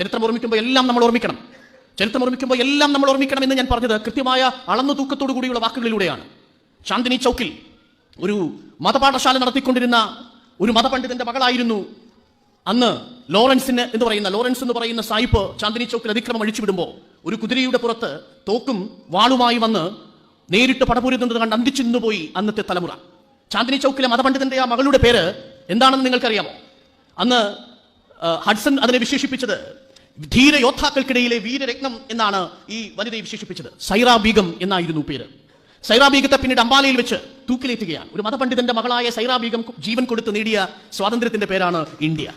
ചരിത്രം ഓർമ്മിക്കുമ്പോൾ എല്ലാം നമ്മൾ ഓർമ്മിക്കണം. ചരിത്രം ഓർമ്മിക്കുമ്പോൾ എല്ലാം നമ്മൾ ഓർമ്മിക്കണം എന്ന് ഞാൻ പറഞ്ഞത് കൃത്യമായ അളന്നു തൂക്കത്തോടു കൂടിയുള്ള വാക്കുകളിലൂടെയാണ്. ചാന്ദിനി ചൗക്കിൽ ഒരു മതപാഠശാല നടത്തിക്കൊണ്ടിരുന്ന ഒരു മതപണ്ഡിതന്റെ മകളായിരുന്നു അന്ന് ലോറൻസിന് എന്ന് പറയുന്ന ലോറൻസ് എന്ന് പറയുന്ന സായിപ്പ് ചാന്ദിനി ചൗക്കിൽ അതിക്രമം അഴിച്ചുവിടുമ്പോൾ ഒരു കുതിരയുടെ പുറത്ത് തോക്കും വാളുമായി വന്ന് നേരിട്ട് പടപൂരുന്നത് കണ്ട് അന്തിച്ചു നിന്നുപോയി അന്നത്തെ തലമുറ. ചാന്ദിനി ചൗക്കിലെ മതപണ്ഡിതന്റെ ആ മകളുടെ പേര് എന്താണെന്ന് നിങ്ങൾക്കറിയാമോ? അന്ന് ഹഡ്സൺ അതിനെ വിശേഷിപ്പിച്ചത് ധീര യോദ്ധാക്കൾക്കിടയിലെ വീരരത്നം എന്നാണ് ഈ വനിതയെ വിശേഷിപ്പിച്ചത്. സൈറാബീഗം എന്നായിരുന്നു പേര്. സൈറാബീഗത്തെ പിന്നീട് അംബാലയിൽ വെച്ച് തൂക്കിലേറ്റുകയാണ്. ഒരു മതപണ്ഡിതന്റെ മകളായ സൈറ ബീഗം ജീവൻ കൊടുത്ത് നേടിയ സ്വാതന്ത്ര്യത്തിന്റെ പേരാണ് ഇന്ത്യ.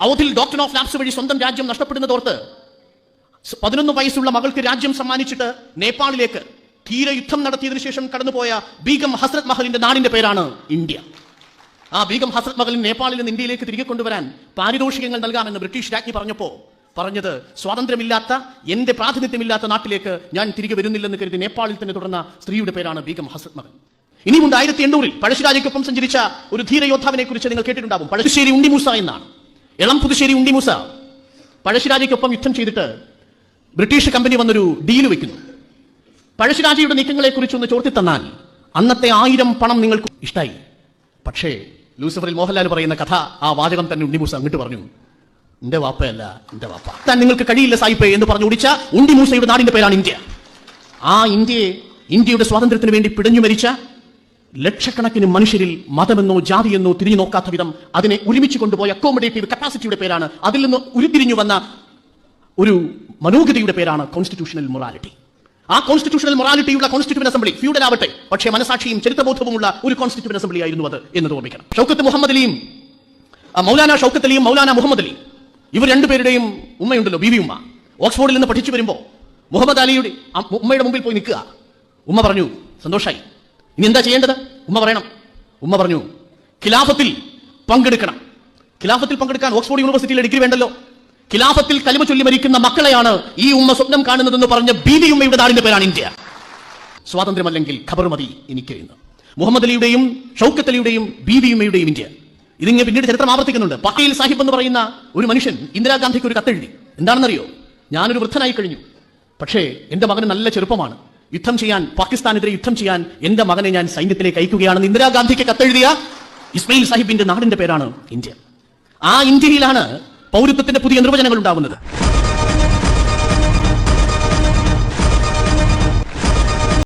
അവധിൽ ഡോക്ടർ ഓഫ് ലാബ്സ് വഴി സ്വന്തം രാജ്യം നഷ്ടപ്പെടുന്നതോർത്ത് തോർത്ത് പതിനൊന്ന് വയസ്സുള്ള മകൾക്ക് രാജ്യം സമ്മാനിച്ചിട്ട് നേപ്പാളിലേക്ക് ധീര യുദ്ധം നടത്തിയതിനു ശേഷം കടന്നുപോയ ബീഗം ഹസ്രത് മഹലിന്റെ നാടിന്റെ പേരാണ് ഇന്ത്യ. ആ ബീഗം ഹസ്രത് മകളിൽ നേപ്പാളിൽ നിന്ന് ഇന്ത്യയിലേക്ക് തിരികെ കൊണ്ടുവരാൻ പാരിതോഷികങ്ങൾ നൽകാമെന്ന് ബ്രിട്ടീഷ് രാജ്ഞി പറഞ്ഞപ്പോൾ പറഞ്ഞത് സ്വാതന്ത്ര്യമില്ലാത്ത എന്റെ പ്രാതിനിധ്യമില്ലാത്ത നാട്ടിലേക്ക് ഞാൻ തിരികെ വരുന്നില്ലെന്ന് കരുതി നേപ്പാളിൽ തന്നെ തുടർന്ന സ്ത്രീയുടെ പേരാണ് ബീഗം ഹസ്രത് മകൻ ഇനിയുണ്ട് ആയിരത്തി എണ്ണൂറിൽ പഴശ്ശിരാജയ്ക്കൊപ്പം സഞ്ചരിച്ച ഒരു ധീരയോദ്ധാവിനെ കുറിച്ച് നിങ്ങൾ കേട്ടിട്ടുണ്ടാവും. പഴശ്ശേരി ഉണ്ടിമൂസ എന്നാണ്. എളം പുതുശ്ശേരി ഉണ്ടിമൂസ. പഴശ്ശിരാജയ്ക്കൊപ്പം യുദ്ധം ചെയ്തിട്ട് ബ്രിട്ടീഷ് കമ്പനി വന്നൊരു ഡീൽ വെക്കുന്നു. പഴശ്ശിരാജയുടെ നീക്കങ്ങളെ കുറിച്ചൊന്ന് ചോർത്തി തന്നാൽ അന്നത്തെ ആയിരം പണം നിങ്ങൾക്ക് ഇഷ്ടായി. പക്ഷേ ലൂസിഫറിൽ മോഹൻലാൽ പറയുന്ന കഥ ആ വാചകം തന്നെ ഉണ്ണിമൂസ അങ്ങോട്ട് പറഞ്ഞു. എന്റെ വാപ്പയല്ല എന്റെ വാപ്പ. താൻ നിങ്ങൾക്ക് കഴിയില്ല സായിപ്പേ എന്ന് പറഞ്ഞു ഓടിച്ച ഉണ്ണിമൂസയുടെ നാടിന്റെ പേരാണ് ഇന്ത്യ. ആ ഇന്ത്യയെ ഇന്ത്യയുടെ സ്വാതന്ത്ര്യത്തിന് വേണ്ടി പിടഞ്ഞു മരിച്ച ലക്ഷക്കണക്കിന് മനുഷ്യരിൽ മതമെന്നോ ജാതിയെന്നോ തിരിഞ്ഞു നോക്കാത്ത വിധം അതിനെ ഒരുമിച്ച് കൊണ്ടുപോയ അക്കോമഡേറ്റീവ് കപ്പാസിറ്റിയുടെ പേരാണ്. അതിൽ നിന്ന് ഉരുത്തിരിഞ്ഞു വന്ന ഒരു മനോഗതിയുടെ പേരാണ് കോൺസ്റ്റിറ്റ്യൂഷണൽ മൊറാലിറ്റി ആ കോൺസ്റ്റിറ്റ്യൂഷണൽ മൊറാലിറ്റിയുള്ള കോൺസ്റ്റിറ്റ്യൂഷൻ അസംബ്ലി ഫ്യൂഡൽ ആവട്ടെ. പക്ഷേ മനസാക്ഷിയും ചരിത്രബോധവുമുള്ള ഒരു കോൺസ്റ്റിറ്റ്യൂഷൻ അസംബ്ലി ആയിരുന്നു അത് എന്ന് ഓർമ്മിക്കണം. ഷൗക്കത്ത് മുഹമ്മദ് അലിയും മൗലാന ഷൗക്കത്ത് അലിയും മൗലാന മുഹമ്മദ് അലി ഇവർ രണ്ടുപേരുടെയും ഉമ്മയുണ്ടല്ലോ ബി വി ഉമ്മ ഓക്സ്ഫോർഡിൽ നിന്ന് പഠിച്ചു വരുമ്പോൾ മുഹമ്മദ് അലിയുടെ ഉമ്മയുടെ മുമ്പിൽ പോയി നിൽക്കുക. ഉമ്മ പറഞ്ഞു സന്തോഷായി. ഇനി എന്താ ചെയ്യേണ്ടത്? ഉമ്മ പറയണം. ഉമ്മ പറഞ്ഞു ഖിലാഫത്തിൽ പങ്കെടുക്കണം. ഖിലാഫത്തിൽ പങ്കെടുക്കാൻ ഓക്സ്ഫോർഡ് യൂണിവേഴ്സിറ്റിയിലെ ഡിഗ്രി വേണ്ടല്ലോ. ഖിലാഫത്തിൽ കലിമ ചൊല്ലി മരിക്കുന്ന മക്കളെയാണ് ഈ ഉമ്മ സ്വപ്നം കാണുന്നതെന്ന് പറഞ്ഞ ബീവി ഉമ്മയുടെ നാടിന്റെ പേരാണ് ഇന്ത്യ. സ്വാതന്ത്ര്യമല്ലെങ്കിൽ ഖബർ മതി എനിക്ക് എന്ന്. മുഹമ്മദ് അലിയുടെയും ഷൗക്കത്ത് അലിയുടെയും ബീവിയുമ്മയുടെയും ഇന്ത്യ. ഇതിങ്ങനെ പിന്നീട് ചരിത്രം ആവർത്തിക്കുന്നുണ്ട്. പട്ടേൽ സാഹിബ് എന്ന് പറയുന്ന ഒരു മനുഷ്യൻ ഇന്ദിരാഗാന്ധിക്ക് ഒരു കത്തെഴുതി. എന്താണെന്നറിയോ? ഞാനൊരു വൃദ്ധനായി കഴിഞ്ഞു. പക്ഷേ എന്റെ മകന് നല്ല ചെറുപ്പമാണ്. യുദ്ധം ചെയ്യാൻ പാകിസ്ഥാനെതിരെ യുദ്ധം ചെയ്യാൻ എന്റെ മകനെ ഞാൻ സൈന്യത്തിലേക്ക് അയക്കുകയാണെന്ന് ഇന്ദിരാഗാന്ധിക്ക് കത്തെഴുതിയ ഇസ്മയിൽ സാഹിബിന്റെ നാടിന്റെ പേരാണ് ഇന്ത്യ. ആ ഇന്ത്യയിലാണ് പൗരത്വത്തിന്റെ പുതിയ നിർവചനങ്ങൾ ഉണ്ടാവുന്നത്